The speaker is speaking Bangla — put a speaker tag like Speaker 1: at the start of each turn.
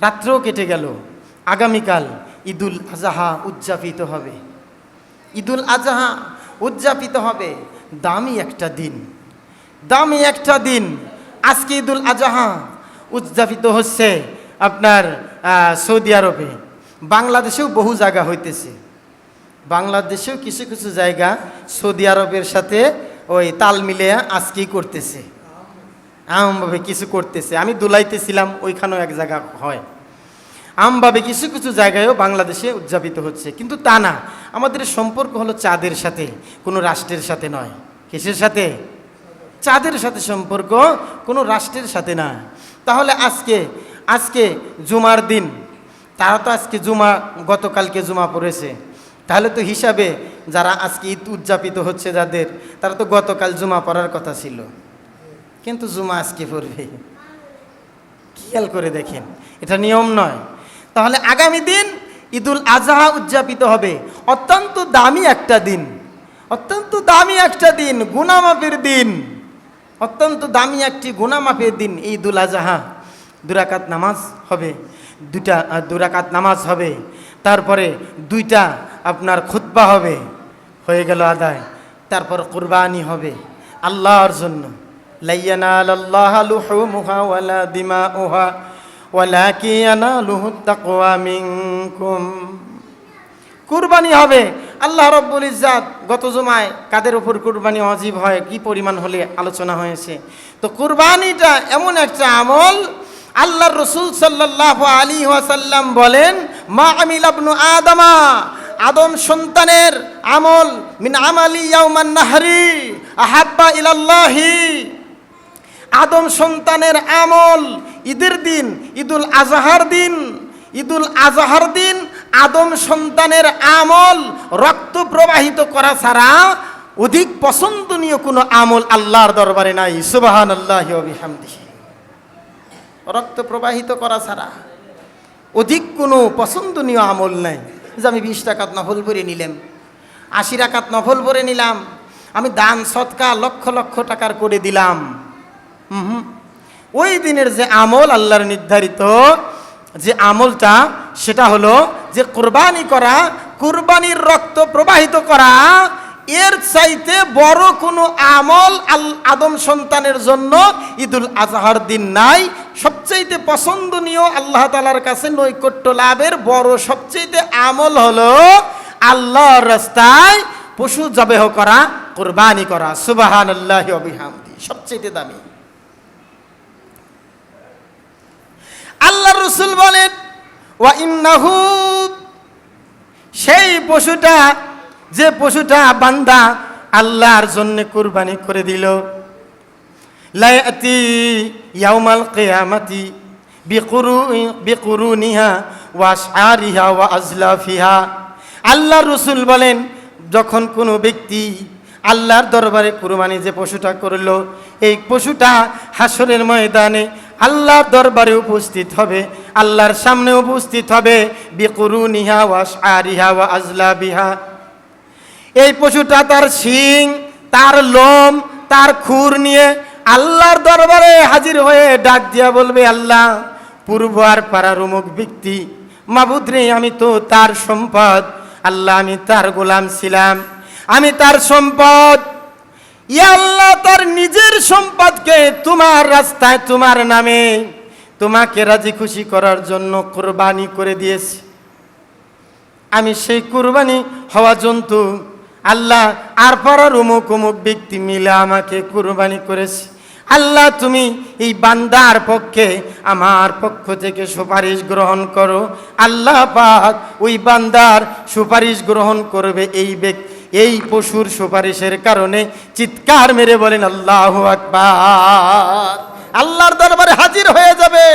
Speaker 1: রাত্রেও কেটে গেল। আগামীকাল ঈদুল আজহা উদযাপিত হবে। ঈদুল আজহা উদযাপিত হবে দামি একটা দিন। দামি একটা দিন। আজকে ঈদুল আজহা উদযাপিত হচ্ছে আপনার সৌদি আরবে। বাংলাদেশেও বহু জায়গা হইতেছে। বাংলাদেশেও কিছু কিছু জায়গা সৌদি আরবের সাথে ওই তাল মিলে আজকেই করতেছে। আমভাবে কিছু করতেছে। আমি দুলাইতেছিলাম, ওইখানেও এক জায়গা হয়। আমভাবে কিছু কিছু জায়গায়ও বাংলাদেশে উদযাপিত হচ্ছে। কিন্তু তা না, আমাদের সম্পর্ক হলো চাঁদের সাথে, কোনো রাষ্ট্রের সাথে নয়। কিসের সাথে? চাঁদের সাথে সম্পর্ক, কোনো রাষ্ট্রের সাথে না। তাহলে আজকে আজকে জুমার দিন, তারা তো আজকে জুমা, গতকালকে জুমা পড়েছে। তাহলে তো হিসাবে যারা আজকে ঈদ উদযাপিত হচ্ছে যাদের, তারা তো গতকাল জুমা পড়ার কথা ছিল। কিন্তু জুমা আজকে পড়বে। খেয়াল করে দেখেন? এটা নিয়ম নয়। তাহলে আগামী দিন ঈদুল আজহা উদযাপিত হবে। অত্যন্ত দামি একটা দিন। অত্যন্ত দামি একটা দিন, গুনামাপের দিন। অত্যন্ত দামি একটি গুনামাপের দিন ঈদুল আজহা। দুরাকাত নামাজ হবে। দুটা দুরাকাত নামাজ হবে। তারপরে দুইটা আপনার খুতবা হবে। হয়ে গেল আদায়। তারপর কুরবানি হবে। আল্লাহর জন্য। লাইয়ানাল আল্লাহ লুহুমুহা ওয়ালা দিমাউহা ওয়ালাকি ইয়ানালুহু তাকওয়া মিনকুম। কুরবানি হবে। আল্লাহ রব্বুল ইজ্জাত গত জমায় কাদের উপর কুরবানি অজীব হয়, কি পরিমাণ হলে আলোচনা হয়েছে। তো কুরবানিটা এমন একটা আমল আল্লাহ রসুল সাল্লাহ আলী ওয়াসাল্লাম বলেন, মা আমিল আবনু আদমা, আদম সন্তানের আমল, মিন আমালি ইয়াউমান নাহরি, আহাব্বা ইলাল্লাহি। আদম সন্তানের আমল, ঈদের দিন, ঈদুল আজহার দিন, ঈদুল আজহার দিন আদম সন্তানের আমল রক্ত প্রবাহিত করা ছাড়া অধিক পছন্দনীয় কোনো আমল আল্লাহর দরবারে নাই। সুবাহান আল্লাহ রক্ত প্রবাহিত করা ছাড়া অধিক কোনো পছন্দনীয় আমল নাই। যে আমি বিশ টাকাত নফল ভরে নিলাম, আশি টাকাত নফল ভরে নিলাম, আমি দান সৎকা লক্ষ লক্ষ টাকার করে দিলাম। ওই দিনের যে আমল আল্লাহর নির্ধারিত, যে আমলটা, সেটা হলো যে কোরবানি করা, কোরবানির রক্ত প্রবাহিত করা, এর চাইতে বড় কোনো আমল আল আদম সন্তানের জন্য ঈদুল আজহার দিন নাই। সবচাইতে পছন্দনীয় আল্লাহ তালার কাছে নৈকট্য লাভের বড় সবচাইতে আমল হলো আল্লাহর রাস্তায় পশু জবেহ করা, কোরবানি করা। সুবাহান আল্লাহ অবিহামদি সবচাইতে দামি আল্লাহ রসুল বলেন, ওয়া ইন্নাহু সেই পশুটা, যে পশুটা বান্দা আল্লাহর জন্য কুরবানি করে দিল। লায়াতি ইয়াউমাল কিয়ামাতি বিকুরু, বিকুরুনিহা ওয়া শারিহা ওয়া আজলাফিহা। আল্লাহ রসুল বলেন, যখন কোনো ব্যক্তি আল্লাহর দরবারে কুরবানি যে পশুটা করল, এই পশুটা হাসরের ময়দানে আল্লাহর দরবারে উপস্থিত হবে, আল্লাহর সামনে উপস্থিত হবে, বিকুরুনিহা ওয়া শারিহা ওয়া আজলাবিহা। এই পশুটা তার শিং, তার লোম, তার খুর নিয়ে আল্লাহর দরবারে হাজির হয়ে ডাক দিয়া বলবে, আল্লাহ, পূর্ব আর পাড়ার অমুক ব্যক্তি, মাবুদ রে, আমি তো তার সম্পদ। আল্লাহ, আমি তার গোলাম ছিলাম, আমি তার সম্পদ। ইয়া আল্লাহ তার নিজের সম্পদকে তোমার রাস্তায়, তোমার নামে তোমাকে রাজি খুশি করার জন্য কোরবানি করে দিয়েছি। আমি সেই কুরবানি হওয়া জন্তু আল্লাহ আর পরার উমুক উমুক ব্যক্তি মিলে আমাকে কুরবানি করেছে। আল্লাহ, তুমি এই বান্দার পক্ষে আমার পক্ষ থেকে সুপারিশ গ্রহণ করো। আল্লাহ পাক ওই বান্দার সুপারিশ গ্রহণ করবে এই ব্যক্তি। এই পশুর সুপারিশের কারণে চিৎকার মেরে বলেন আল্লাহ আকবার। আল্লাহর দরবারে হাজির হয়ে যাবে।